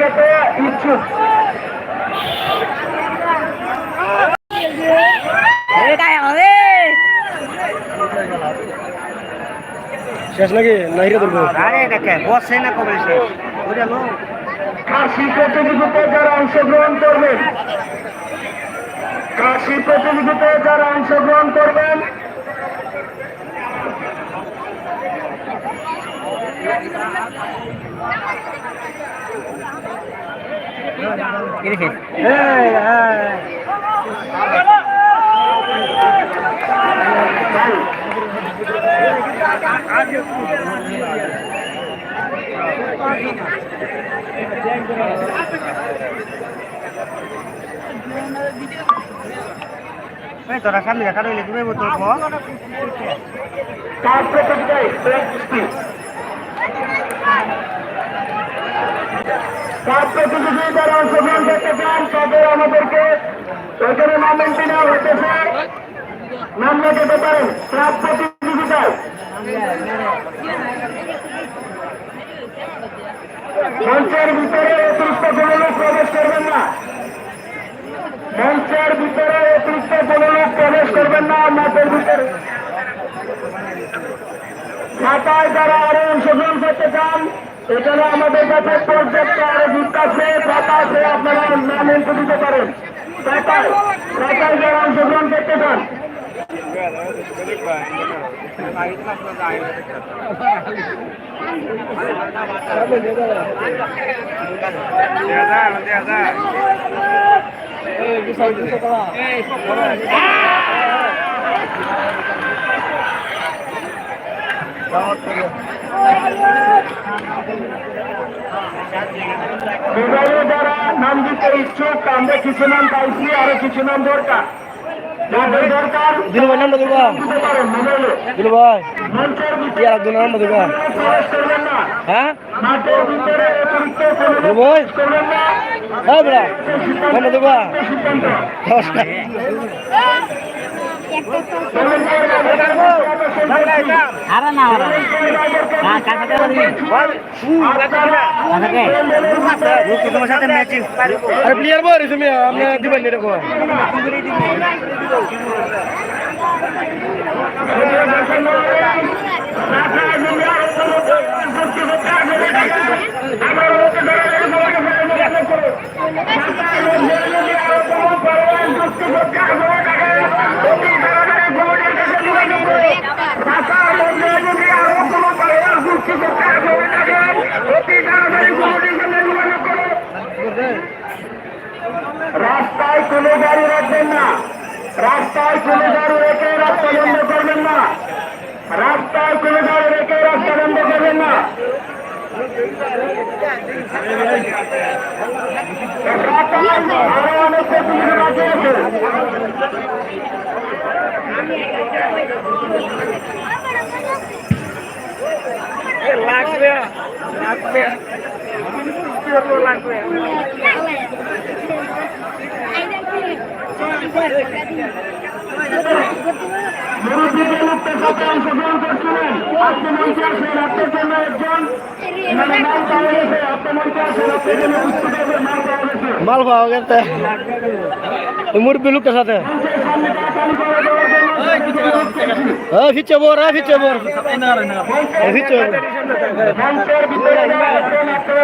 গেছে ইচ্ছুক শেষ নাকি? নাহিরে ধরবো। আরে দেখে বসে না কবে সে কাশি প্রতিযোগিতায় যারা অংশগ্রহণ করবেন কাশি প্রতিযোগিতায় যারা অংশগ্রহণ করবেন তোরা সামনে দেখা রইলে তুমি বোতল তার তার প্রতিযোগিতায় যারা অংশগ্রহণ করতে চান তাদের আমাদেরকে এখানে নামেন্টি নেওয়া হতেছে নাম লেখাতে পারেন ক্লাব প্রতিযোগিতায় মঞ্চের ভিতরে অতিরিক্ত কোনো লোক প্রবেশ করবেন না। মঞ্চের ভিতরে অতিরিক্ত কোনো লোক প্রবেশ করবেন না মাঠের যারা আরও অংশগ্রহণ করতে চান এখানে আমাদের কাছে পর্যাপ্ত আরও যুক্ত আছে। খাতা আছে আপনারা নাম এন্ট্রি দিতে পারেন। খাতায় খাতায় যারা অংশগ্রহণ করতে চান। বিভাগে যারা নাম দিতে ইচ্ছুক আমরা কিছু নাম পাইছি আরও কিছু নাম দরকার। দরকার দিলু ভাই আর না করবেন না। আরে না। হ্যাঁ কাকাতে তোমার সাথে ম্যাচিং আরে প্লেয়ার বই তুমি আপনি দিবেন এরকম। রাস্তায় কোনো গাড়ি রাখবেন না। রাস্তায় কোনো গাড়ি রেখে রাস্তা বন্ধ করবেন না। রাস্তায় কোনো গাড়ি রেখে রাস্তা বন্ধ করবেন না। আরও আছে মুরব্বীদের মুক্তের সাথে অংশগ্রহণ করছিলেন আপনি মঞ্চে আসেন আপনার জন্য একজন মানে নাম পাওয়া গেছে আপনি মঞ্চে আসেন আপনার জন্য উপস্থিত হবে নাম পাওয়া গেছে মাল পাওয়া গেছে মুরব্বী লোকটার সাথে মঞ্চের সামনে তাড়াতাড়ি করে দেওয়ার জন্য হ্যাঁ ফিচ্ছে বোর হ্যাঁ ফিচ্ছে বোর ফিচ্ছে মঞ্চের ভিতরে যারা আছেন আপনারা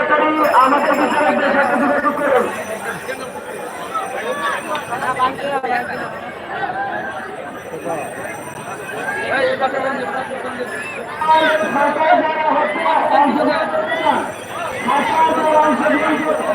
তাড়াতাড়ি আমাদের বিচারকদের সাথে অংশগ্রহণ ভাষায়